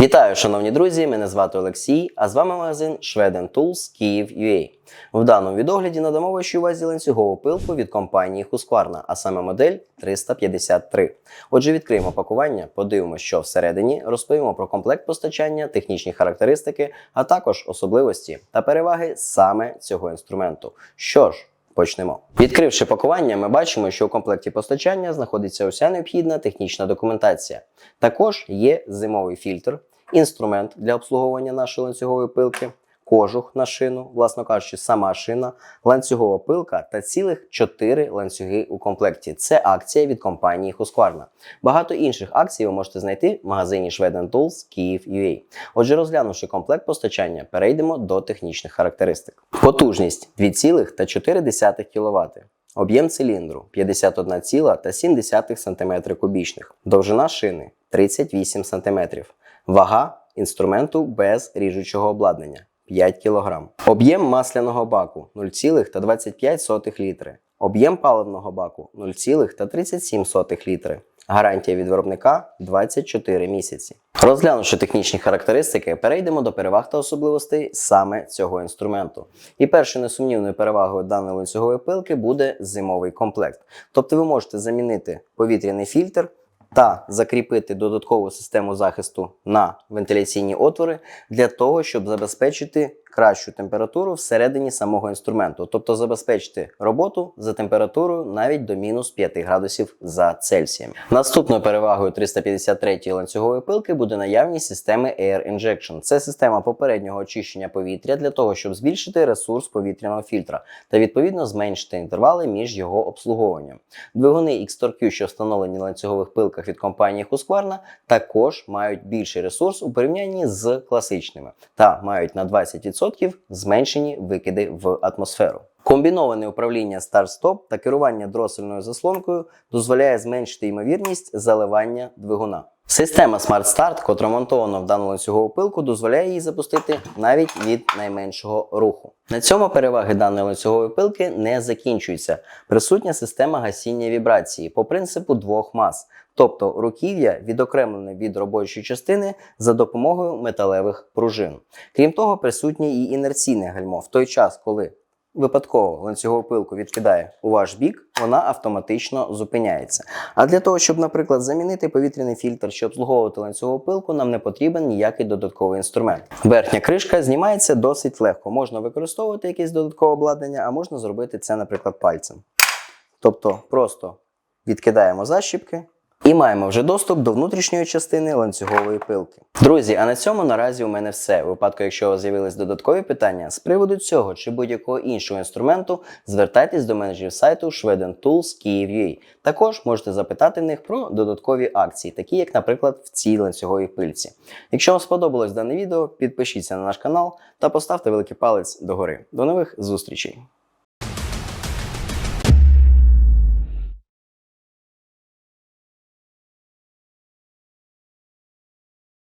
Вітаю, шановні друзі! Мене звати Олексій, а з вами магазин Schweden Tools Kyiv.ua. В даному відогляді надамо вашій увазі ланцюгову пилку від компанії Husqvarna, а саме модель 353. Отже, відкриємо пакування, подивимося, що всередині, розповімо про комплект постачання, технічні характеристики, а також особливості та переваги саме цього інструменту. Що ж, Почнемо. Відкривши пакування, ми бачимо, що у комплекті постачання знаходиться уся необхідна технічна документація. Також є зимовий фільтр, інструмент для обслуговування нашої ланцюгової пилки, кожух на шину, власно кажучи, сама шина, ланцюгова пилка та цілих 4 ланцюги у комплекті. Це акція від компанії Husqvarna. Багато інших акцій ви можете знайти в магазині Schweden Tools Kyiv.ua. Отже, розглянувши комплект постачання, перейдемо до технічних характеристик. Потужність 2,4 кВт. Об'єм циліндру 51,7 см кубічних. Довжина шини 38 см. Вага інструменту без ріжучого обладнання 5 кг. Об'єм масляного баку 0,25 літри. Об'єм паливного баку 0,37 літри. Гарантія від виробника 24 місяці. Розглянувши технічні характеристики, перейдемо до переваг та особливостей саме цього інструменту. І першою несумнівною перевагою даної ланцюгової пилки буде зимовий комплект. Тобто ви можете замінити повітряний фільтр та закріпити додаткову систему захисту на вентиляційні отвори для того, щоб забезпечити кращу температуру всередині самого інструменту, тобто забезпечити роботу за температурою навіть до мінус 5 градусів за Цельсієм. Наступною перевагою 353-ї ланцюгової пилки буде наявність системи Air Injection. Це система попереднього очищення повітря для того, щоб збільшити ресурс повітряного фільтра та відповідно зменшити інтервали між його обслуговуванням. Двигуни X-Torque, що встановлені на ланцюгових пилках від компанії Husqvarna, також мають більший ресурс у порівнянні з класичними та мають на 20% зменшені викиди в атмосферу. Комбіноване управління старт-стоп та керування дросельною заслонкою дозволяє зменшити ймовірність заливання двигуна. Система Smart Start, котра монтована в дану ланцюгову пилку, дозволяє її запустити навіть від найменшого руху. На цьому переваги даної ланцюгової пилки не закінчуються. Присутня система гасіння вібрації по принципу двох мас, тобто руків'я відокремлене від робочої частини за допомогою металевих пружин. Крім того, присутнє і інерційне гальмо в той час, коли випадково ланцюгову пилку відкидає у ваш бік, вона автоматично зупиняється. А для того, щоб, наприклад, замінити повітряний фільтр чи обслуговувати ланцюгову пилку, нам не потрібен ніякий додатковий інструмент. Верхня кришка знімається досить легко. Можна використовувати якесь додаткове обладнання, а можна зробити це, наприклад, пальцем. Тобто просто відкидаємо защіпки. І маємо вже доступ до внутрішньої частини ланцюгової пилки. Друзі, а на цьому наразі у мене все. У випадку, якщо у вас з'явились додаткові питання з приводу цього чи будь-якого іншого інструменту, звертайтесь до менеджерів сайту Schweden Tools Kyiv.ua. Також можете запитати в них про додаткові акції, такі як, наприклад, в цій ланцюговій пильці. Якщо вам сподобалось дане відео, підпишіться на наш канал та поставте великий палець догори. До нових зустрічей!